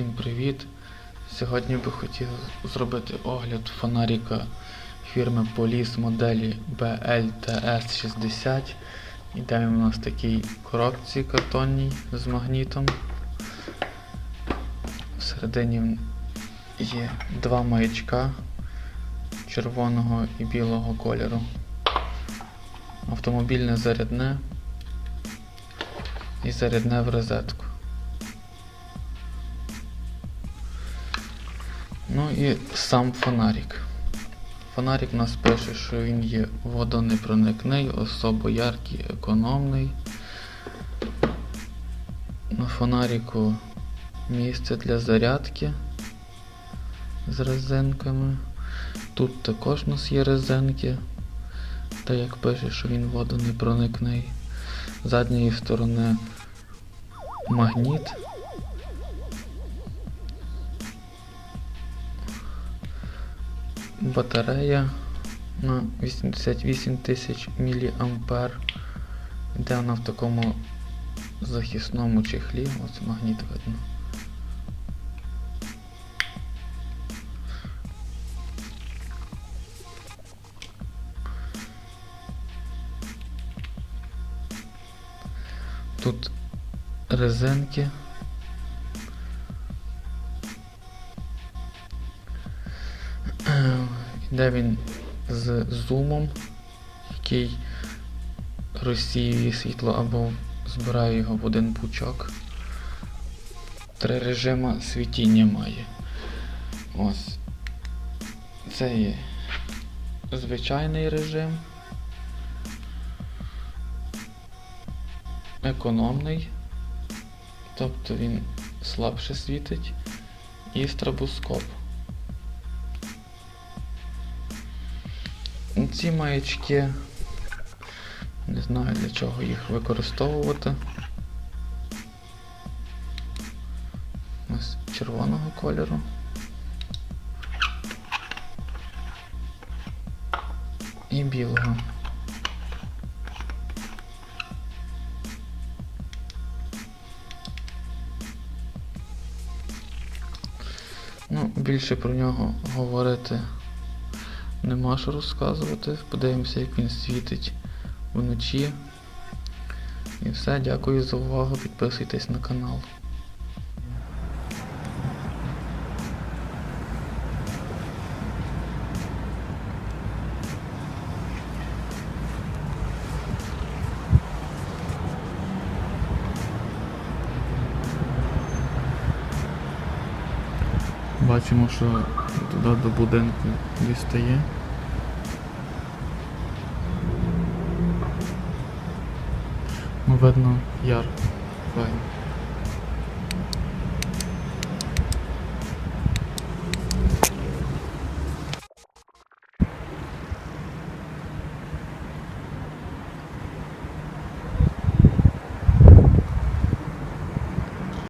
привіт! Сьогодні би хотів зробити огляд фонарика фірми Police моделі BLTS60. Іде він у нас в такій коробці картонній з магнітом. Всередині є два маячка червоного і білого кольору. Автомобільне зарядне і зарядне в розетку. Ну і сам фонарик. Фонарик у нас пише, що він є водонепроникний, особо яркий, економний. На фонарику місце для зарядки з резинками. Тут також у нас є резинки, та як пише, що він водонепроникний. З задньої сторони магніт. Батарея на 88 тисяч мА. Йде вона в такому захисному чехлі. Ось магніт видно. Тут резинки. Йде він з зумом, який розсіює світло або збирає його в один пучок. Три режима світіння має. Ось. Це є звичайний режим. Економний. Тобто він слабше світить. І стробоскоп. Ці маячки, не знаю для чого їх використовувати. Ось червоного кольору. І білого. Ну, більше про нього говорити Нема що розказувати. Подивимося, як він світить вночі. І все, дякую за увагу. Підписуйтесь на канал. Бачимо, що туди до будинку дістає. Ну, видно ярко. Файно.